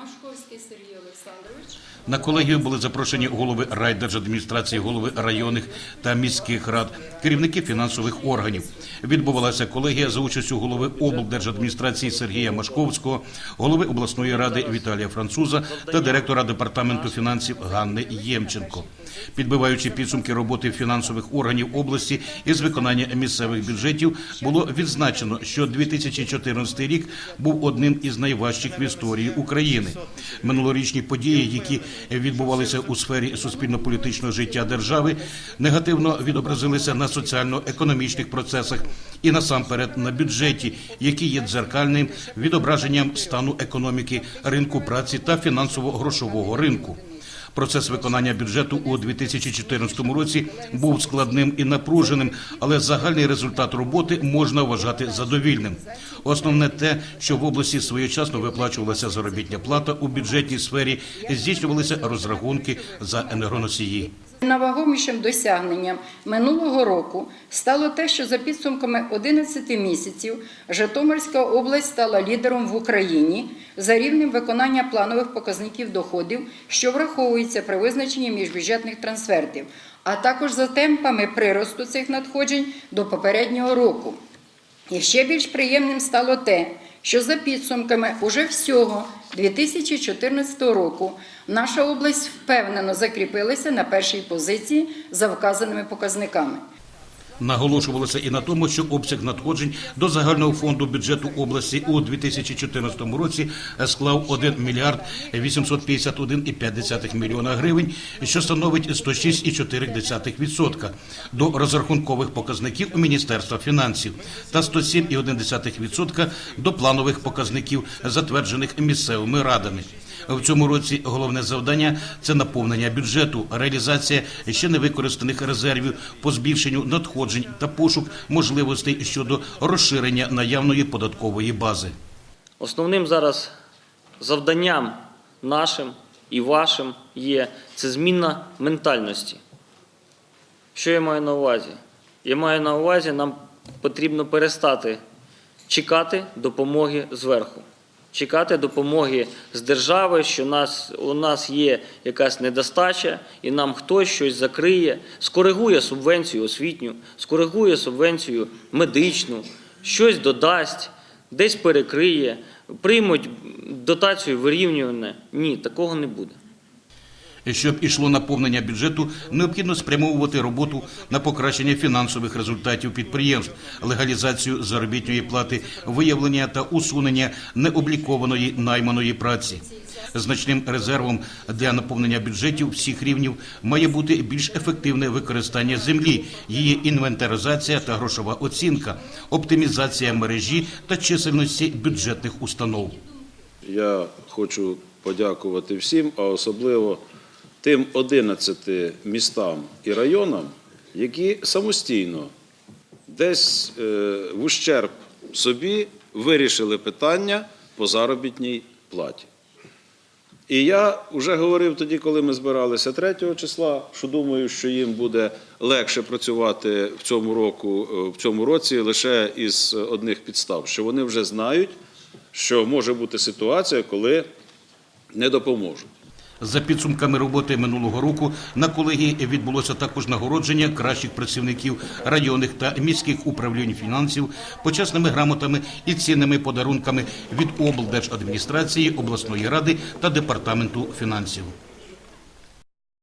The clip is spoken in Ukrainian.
Машковський Сергій Олександрович. На колегію були запрошені голови райдержадміністрації, голови районних та міських рад, керівники фінансових органів. Відбувалася колегія за участю голови облдержадміністрації Сергія Машковського, голови обласної ради Віталія Француза та директора департаменту фінансів Ганни Ємченко. Підбиваючи підсумки роботи фінансових органів області із виконання місцевих бюджетів, було відзначено, що 2014 рік був одним із найважчих в історії України. Минулорічні події, які відбувалися у сфері суспільно-політичного життя держави, негативно відобразилися на соціально-економічних процесах і насамперед на бюджеті, який є дзеркальним відображенням стану економіки, ринку праці та фінансово-грошового ринку. Процес виконання бюджету у 2014 році був складним і напруженим, але загальний результат роботи можна вважати задовільним. Основне те, що в області своєчасно виплачувалася заробітня плата у бюджетній сфері, здійснювалися розрахунки за енергоносії. Найвагомішим досягненням минулого року стало те, що за підсумками 11 місяців Житомирська область стала лідером в Україні за рівнем виконання планових показників доходів, що враховується при визначенні міжбюджетних трансфертів, а також за темпами приросту цих надходжень до попереднього року. І ще більш приємним стало те, що за підсумками уже всього 2014 року наша область впевнено закріпилася на першій позиції за вказаними показниками. Наголошувалося і на тому, що обсяг надходжень до загального фонду бюджету області у 2014 році склав 1 мільярд 851,5 мільйона гривень, що становить 106,4% до розрахункових показників у Міністерства фінансів та 107,1% до планових показників, затверджених місцевими радами. В цьому році головне завдання це наповнення бюджету, реалізація ще не використаних резервів по збільшенню надходжень та пошук можливостей щодо розширення наявної податкової бази. Основним зараз завданням нашим і вашим є це зміна ментальності. Що я маю на увазі? Я маю на увазі, нам потрібно перестати чекати допомоги зверху, чекати допомоги з держави, що нас, у нас є якась недостача, і нам хтось щось закриє, скоригує субвенцію освітню, скоригує субвенцію медичну, щось додасть, десь перекриє, приймуть дотацію вирівнюване. Ні, такого не буде. Щоб ішло наповнення бюджету, необхідно спрямовувати роботу на покращення фінансових результатів підприємств, легалізацію заробітної плати, виявлення та усунення необлікованої найманої праці. Значним резервом для наповнення бюджетів всіх рівнів має бути більш ефективне використання землі, її інвентаризація та грошова оцінка, оптимізація мережі та чисельності бюджетних установ. Я хочу подякувати всім, а особливо тим 11 містам і районам, які самостійно десь е, в ущерб собі вирішили питання по заробітній платі. І я вже говорив тоді, коли ми збиралися 3 числа, що думаю, що їм буде легше працювати в цьому року, е, в цьому році лише із одних підстав, що вони вже знають, що може бути ситуація, коли не допоможуть. За підсумками роботи минулого року на колегії відбулося також нагородження кращих працівників районних та міських управлінь фінансів почесними грамотами і цінними подарунками від облдержадміністрації, обласної ради та департаменту фінансів.